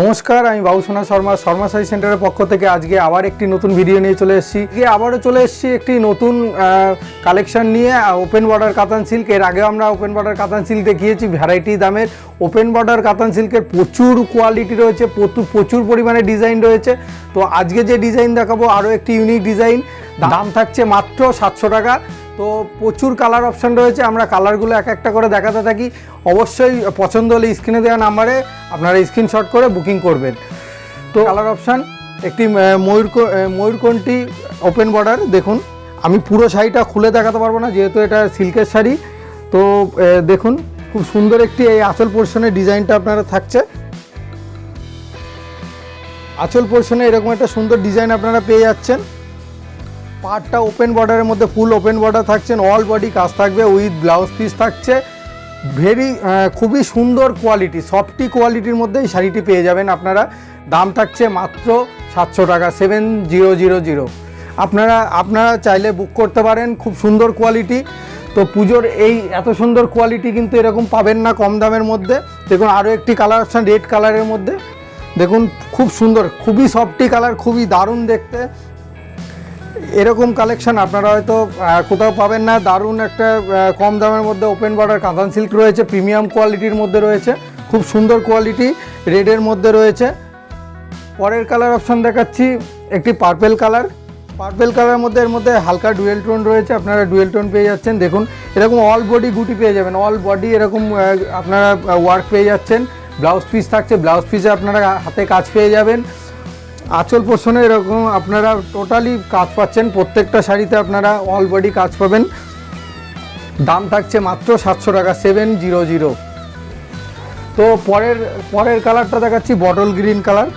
নমস্কার, আমি বাবুসোনা শর্মা শর্মা সাই সেন্টারের পক্ষ থেকে আজকে আবার একটি নতুন ভিডিও নিয়ে চলে এসেছি। আজকে আবারও চলে এসেছি একটি নতুন কালেকশন নিয়ে ওপেন বর্ডার কাতান সিল্ক এর আগেও আমরা ওপেন বর্ডার কাতান সিল্ক দেখিয়েছি ভ্যারাইটি দামের। ওপেন বর্ডার কাতান সিল্কের প্রচুর কোয়ালিটি রয়েছে, প্রচুর প্রচুর পরিমাণে ডিজাইন রয়েছে। তো আজকে যে ডিজাইন দেখাবো, আরও একটি ইউনিক ডিজাইন দাম থাকছে মাত্র সাতশো টাকা। তো প্রচুর কালার অপশান রয়েছে, আমরা কালারগুলো এক একটা করে দেখাতে থাকি। অবশ্যই পছন্দ হলে স্ক্রিনে দেওয়া নাম্বারে আপনারা স্ক্রিনশট করে বুকিং করবেন। তো কালার অপশান একটি ময়ূর ময়ূরকণ্ঠী ওপেন বর্ডার দেখুন। আমি পুরো শাড়িটা খুলে দেখাতে পারব না, যেহেতু এটা সিল্কের শাড়ি। তো দেখুন, খুব সুন্দর একটি এই আঁচল পোর্শনের ডিজাইনটা আপনারা থাকছে। আঁচল পোর্শনে এরকম একটা সুন্দর ডিজাইন আপনারা পেয়ে যাচ্ছেন। পার্টটা ওপেন বর্ডারের মধ্যে ফুল ওপেন বর্ডার থাকছেন অল বডি কাজ থাকবে উইথ ব্লাউজ পিস থাকছে। ভেরি খুবই সুন্দর কোয়ালিটি সফটি কোয়ালিটির মধ্যে এই শাড়িটি পেয়ে যাবেন আপনারা। দাম থাকছে মাত্র সাতশো টাকা সেভেন জিরো জিরো জিরো আপনারা আপনারা চাইলে বুক করতে পারেন, খুব সুন্দর কোয়ালিটি তো পুজোর এই এত সুন্দর কোয়ালিটি কিন্তু এরকম পাবেন না কম দামের মধ্যে। দেখুন আরও একটি কালার অপশান রেড কালারের মধ্যে। দেখুন, খুব সুন্দর, খুবই সফটি কালার খুবই দারুণ দেখতে। এরকম কালেকশন আপনারা হয়তো কোথাও পাবেন না। দারুণ একটা কম দামের মধ্যে ওপেন বর্ডার কাঁথান সিল্ক রয়েছে প্রিমিয়াম কোয়ালিটির মধ্যে রয়েছে, খুব সুন্দর কোয়ালিটি রেডের মধ্যে রয়েছে। পরের কালার অপশন দেখাচ্ছি, একটি পার্পেল কালার পার্পেল কালারের মধ্যে, এর মধ্যে হালকা ডুয়েল টোন রয়েছে, আপনারা ডুয়েল টোন পেয়ে যাচ্ছেন। দেখুন, এরকম অল বডি গুটি পেয়ে যাবেন। অল বডি এরকম আপনারা ওয়ার্ক পেয়ে যাচ্ছেন। ব্লাউজ পিস থাকছে ব্লাউজ পিসে আপনারা হাতে কাজ পেয়ে যাবেন। আঁচল পোষণে এরকম আপনারা টোটালি কাজ পাচ্ছেন। প্রত্যেকটা শাড়িতে আপনারা অল বডি কাজ পাবেন। দাম থাকছে মাত্র সাতশো টাকা সেভেন জিরো জিরো তো পরের পরের কালারটা দেখাচ্ছি বটল গ্রিন কালার।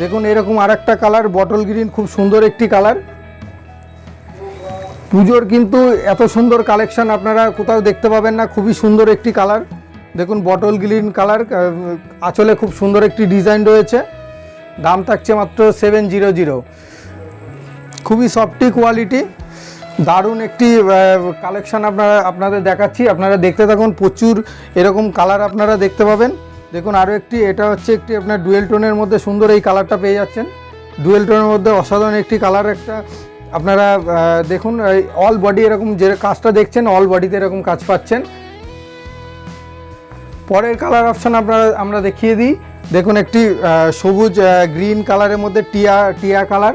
দেখুন, এরকম আর একটা কালার বটল গ্রিন খুব সুন্দর একটি কালার। পুজোর কিন্তু এত সুন্দর কালেকশন আপনারা কোথাও দেখতে পাবেন না, খুবই সুন্দর একটি কালার। দেখুন বটল গ্রিন কালার আঁচলে খুব সুন্দর একটি ডিজাইন রয়েছে। দাম থাকছে মাত্র সেভেন জিরো জিরো খুবই সফটি কোয়ালিটি দারুণ একটি কালেকশান আপনারা, আপনাদের দেখাচ্ছি। আপনারা দেখতে থাকুন, প্রচুর এরকম কালার আপনারা দেখতে পাবেন। দেখুন আরও একটি, এটা হচ্ছে একটি আপনার ডুয়েল টোনের মধ্যে সুন্দর এই কালারটা পেয়ে যাচ্ছেন। ডুয়েল টোনের মধ্যে অসাধারণ একটি কালার একটা, আপনারা দেখুন অল বডি এরকম যে কাজটা দেখছেন অল বডিতে এরকম কাজ পাচ্ছেন। পরের কালার অপশন আপনারা, আমরা দেখিয়ে দিই। দেখুন একটি সবুজ গ্রিন কালারের মধ্যে টিয়া টিয়া কালার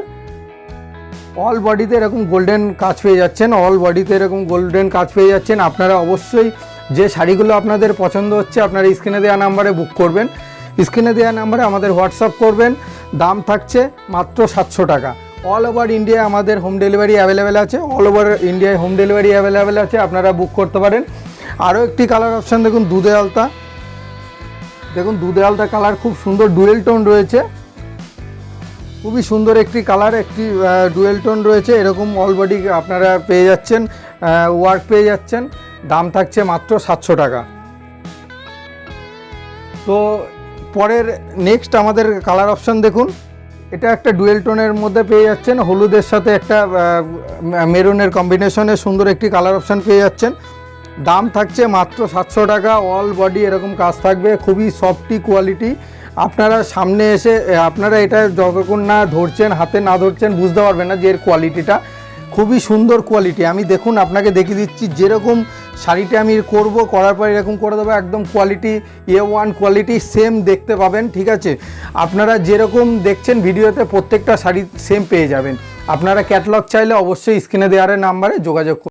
অল বডিতে এরকম গোল্ডেন কাজ পেয়ে যাচ্ছেন অল বডিতে এরকম গোল্ডেন কাজ পেয়ে যাচ্ছেন। আপনারা অবশ্যই যে শাড়িগুলো আপনাদের পছন্দ হচ্ছে, আপনারা স্ক্রিনে দেওয়া নাম্বারে বুক করবেন। স্ক্রিনে দেওয়া নাম্বারে আমাদের হোয়াটসঅ্যাপ করবেন। দাম থাকছে মাত্র সাতশো টাকা। অল ওভার ইন্ডিয়া আমাদের হোম ডেলিভারি অ্যাভেলেবেল আছে। অল ওভার ইন্ডিয়ায় হোম ডেলিভারি অ্যাভেলেবেল আছে, আপনারা বুক করতে পারেন। আরও একটি কালার অপশান দেখুন দুধে আলতা। দেখুন দুধে আলতা কালার খুব সুন্দর ডুয়েল টোন রয়েছে। খুবই সুন্দর একটি কালার একটি ডুয়েল টোন রয়েছে। এরকম অলবডি আপনারা পেয়ে যাচ্ছেন ওয়ার্ক পেয়ে যাচ্ছেন। দাম থাকছে মাত্র সাতশো টাকা। তো পরের নেক্সট আমাদের কালার অপশান দেখুন। এটা একটা ডুয়েল টোনের মধ্যে পেয়ে যাচ্ছেন। হলুদের সাথে একটা মেরুনের কম্বিনেশনে সুন্দর একটি কালার অপশান পেয়ে যাচ্ছেন। দাম থাকছে মাত্র সাতশো টাকা অল বডি এরকম কাজ থাকবে, খুবই সফটি কোয়ালিটি আপনারা সামনে এসে আপনারা এটা যতক্ষণ না ধরছেন, হাতে না ধরছেন, বুঝতে পারবেন না যে এর কোয়ালিটিটা খুবই সুন্দর কোয়ালিটি আমি দেখুন, আপনাকে দেখিয়ে দিচ্ছি, যেরকম শাড়িটা আমি করব, করার পর এরকম করে দেবো, একদম quality A one quality same দেখতে পাবেন, ঠিক আছে? আপনারা যেরকম দেখছেন ভিডিওতে, প্রত্যেকটা শাড়ি সেম পেয়ে যাবেন। আপনারা ক্যাটলগ চাইলে অবশ্যই স্ক্রিনে দেওয়ার নাম্বারে যোগাযোগ